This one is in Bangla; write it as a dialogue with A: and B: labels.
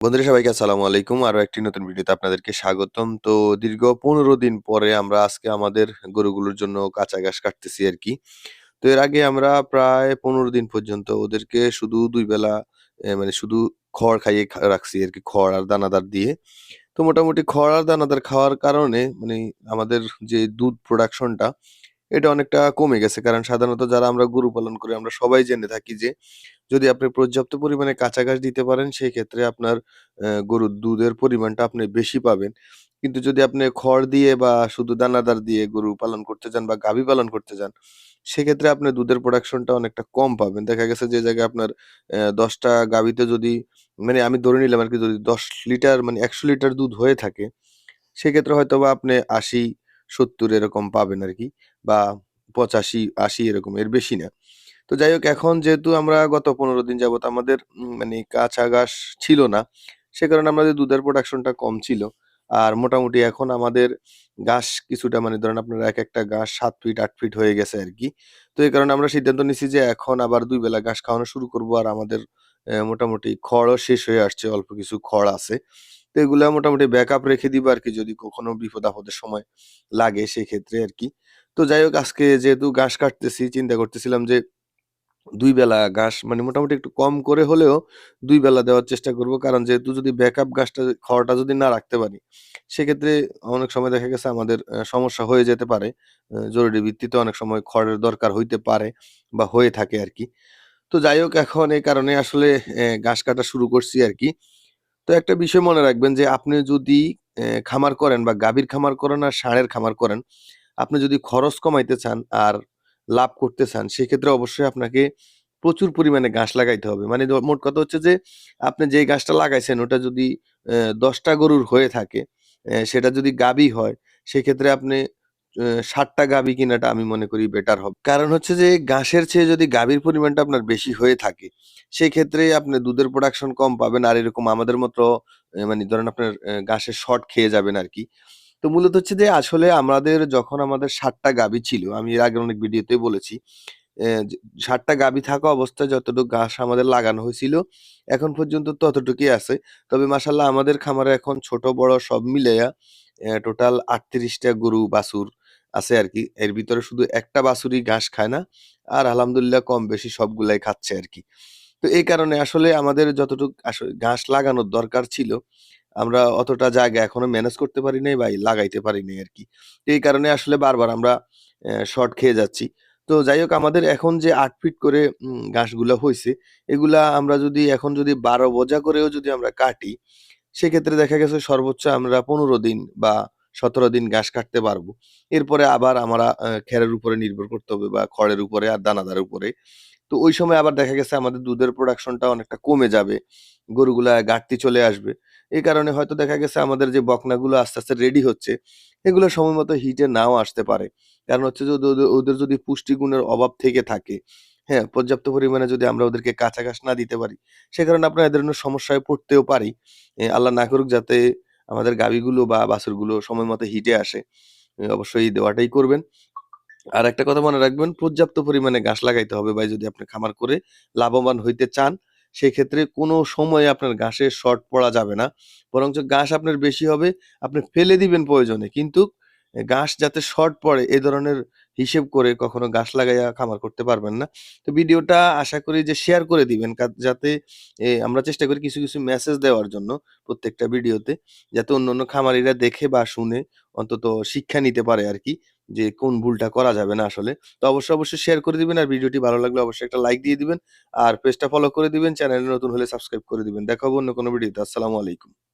A: বন্ধুরা, সবাইকে আসসালামু আলাইকুম। আরও একটি নতুন ভিডিওতে আপনাদেরকে স্বাগতম। তো দীর্ঘ ১৫ দিন পরে আমরা আজকে আমাদের গরুগুলোর জন্য কাঁচা ঘাস কাটতেছি আর কি তো এর আগে আমরা প্রায় ১৫ দিন পর্যন্ত ওদেরকে শুধু দুই বেলা মানে শুধু খড় খাইয়ে রাখছি আর কি, খড় আর দানাদার দিয়ে। তো মোটামুটি খড় আর দানাদার খাওয়ার কারণে মানে আমাদের যে দুধ প্রোডাকশনটা এটা অনেকটা কমে গেছে। কারণ সাধারণত যারা আমরা গরু পালন করি আমরা সবাই জেনে থাকি যে যদি আপনি পর্যাপ্ত পরিমাণে কাঁচা ঘাস দিতে পারেন সেক্ষেত্রে আপনার গরুর দুধের পরিমাণটা আপনি বেশি পাবেন। কিন্তু যদি আপনি খড় দিয়ে বা শুধু দানাদার দিয়ে গরু পালন করতে চান বা গাভী পালন করতে চান, সেক্ষেত্রে আপনি দুধের প্রোডাকশনটা অনেকটা কম পাবেন। দেখা গেছে যে জায়গায় আপনার দশটা ১০ গাভীতে যদি মানে আমি ধরে নিলাম আর কি যদি ১০ লিটার মানে ১০০ লিটার দুধ হয়ে থাকে, সেক্ষেত্রে হয়তো বা আপনি ৮০, ৭০ এরকম পাবেন আর কি বা ৮৫, ৮০ এরকম এর বেশি না। তো যাই হোক এখন যেহেতু আমরা গত ১৫ দিন যাবত আমাদের মানে কাঁচা ঘাস ছিল না। সে কারণে আমাদের দুধের প্রোডাকশনটা কম ছিল। আর মোটামুটি এখন আমাদের ঘাস কিছুটা মানে ধরেন আপনার এক একটা ঘাস সাত ফিট আট ফিট হয়ে গেছে আর কি তো এই কারণে আমরা সিদ্ধান্ত নিছি যে এখন আবার ২ বেলা ঘাস খাওয়ানো শুরু করব। আর আমাদের মোটামুটি খড়ও শেষ হয়ে আসছে। অল্প কিছু খড় আছে। তো এগুলো মোটামুটি ব্যাকআপ রেখে দিব আর কি যদি কখনো বিপদ-আপদের সময় লাগে সেক্ষেত্রে আর কি তো যাই হোক আজকে যেহেতু ঘাস কাটতেছি চিন্তা করতেছিলাম যে দুই বেলা ঘাস মানে মোটামুটি একটু কম করে হলেও দুই বেলা দেওয়ার চেষ্টা করব। কারণ যেহেতু যদি ব্যাকআপ ঘাসটা খড়টা যদি না রাখতে পারি, সেক্ষেত্রে অনেক সময় দেখা গেছে আমাদের সমস্যা হয়ে যেতে পারে। জরুরি ভিত্তিতে অনেক সময় খড়ের দরকার হইতে পারে বা হয়ে থাকে আর কি তো যাই হোক এখন এই কারণে আসলে ঘাস কাটা শুরু করছি আরকি। তো একটা বিষয় মনে রাখবেন যে আপনি যদি খামার করেন বা গাভীর খামার করেন আর ষাঁড়ের খামার করেন, আপনি যদি খরচ কমাইতে চান আর লাভ করতে চান, সেক্ষেত্রে অবশ্যই আপনাকে প্রচুর পরিমাণে গাছ লাগাইতে হবে। মানে মোট কথা হচ্ছে যে আপনি যেই গাছটা লাগাইছেন ওটা যদি দশটা গরুর হয়ে থাকে, সেটা যদি গাভী হয়, সেক্ষেত্রে আপনি অ্যা ৬০ টা গাভী কিনাটা আমি মনে করি বেটার হবে। কারণ হচ্ছে যে ঘাসের চেয়ে যদি গাভীর পরিমাণটা আপনার বেশি হয়ে থাকে, সেক্ষেত্রে আপনি দুধের প্রোডাকশন কম পাবেন। আর এরকম আমাদের মতো মানে ধরেন আপনার ঘাসের শর্ট খেয়ে যাবেন আর কি তো মূলত হচ্ছে যে আসলে আমাদের যখন আমাদের ৬০ টা গাভী ছিল, আমি এর আগের অনেক ভিডিওতেই বলেছি। ৬০ গাভী থাকা অবস্থায় যতটুকু ঘাস আমাদের লাগানো হয়েছিল, এখন পর্যন্ত ততটুকুই আছে। তবে মাশাআল্লাহ আমাদের খামারে এখন ছোট বড় সব মিলাইয়া টোটাল ৩৮ টা গরু বাছুর আছে আর কি এর ভিতরে শুধু একটা বাছুরই ঘাস খায় না। আর আলহামদুলিল্লাহ কম বেশি সবগুলাই খাচ্ছে আর কি তো এই কারণে আসলে আমাদের যতটুকু আস ঘাস লাগানোর দরকার ছিল, আমরা অতটা জায়গা এখনও ম্যানেজ করতে পারি নাই বা লাগাইতে পারি নাই আরকি। এই কারণে আসলে বারবার আমরা শর্ট খেয়ে যাচ্ছি। তো যাই হোক আমাদের এখন যে আট ফিট করে ঘাসগুলা হইছে, এগুলা আমরা যদি এখন যদি ১২ বোঝা করেও যদি আমরা কাটি, সেক্ষেত্রে দেখা গেছে সর্বোচ্চ আমরা ১৫ দিন বা ১৭ দিন ঘাস কাটতে পারব। এরপরে আবার আমরা খেরের উপরে নির্ভর করতে হবে বা খড়ের উপরে আর দানাদার উপরে। তো ওই সময় আবার দেখা গেছে আমাদের দুধের প্রোডাকশনটা অনেকটা কমে যাবে। গরুগুলা ঘাটতি চলে আসবে। এই কারণে হয়তো দেখা গেছে আমাদের যে বকনাগুলো আস্তে, আস্তে রেডি হচ্ছে, এগুলো সময় মতো হিটে নাও আসতে পারে। কারণ হচ্ছে যে ওদে ওদে ওদের যদি পুষ্টিগুণের অভাব থেকে থাকে, হ্যাঁ? পর্যাপ্ত পরিমাণে যদি আমরা ওদেরকে কাঁচা ঘাস না দিতে পারি, সে কারণে আপনারা এদের সমস্যায় পড়তেও পারি। আল্লাহ না করুক যাতে আমাদের গাবিগুলো বা বাছুরগুলো সময় মতো হিটে আসে। অবশ্যই দেওয়াটাই করবেন। আর একটা কথা মনে রাখবেন, পর্যাপ্ত পরিমাণে গাছ লাগাইতে হবে বা যদি আপনি খামার করে লাভবান হইতে চান। সেক্ষেত্রে কোনো সময়ে আপনার ঘাসের শর্ট পড়া যাবে না। বরঞ্চ ঘাস আপনার বেশি হবে, আপনি ফেলে দিবেন প্রয়োজনে। কিন্তু ঘাস যাতে শর্ট পড়ে এ ধরনের হিসেব করে কখনো গাছ লাগাইয়া খামার করতে পারবেন না। তো ভিডিওটা আশা করি যে শেয়ার করে দিবেন যাতে আমরা চেষ্টা করি কিছু, কিছু মেসেজ দেওয়ার জন্য প্রত্যেকটা ভিডিওতে। যাতে অন্য অন্য খামারিরা দেখে বা শুনে অন্তত শিক্ষা নিতে পারে আর কি যে কোন ভুলটা করা যাবে না আসলে। তো অবশ্যই, অবশ্যই শেয়ার করে দিবেন। আর ভিডিওটি ভালো লাগলে অবশ্যই একটা লাইক দিয়ে দিবেন। আর পেজটা ফলো করে দিবেন। চ্যানেলে নতুন হলে সাবস্ক্রাইব করে দিবেন। দেখা হবে অন্য কোনো ভিডিওতে। আসসালামু আলাইকুম।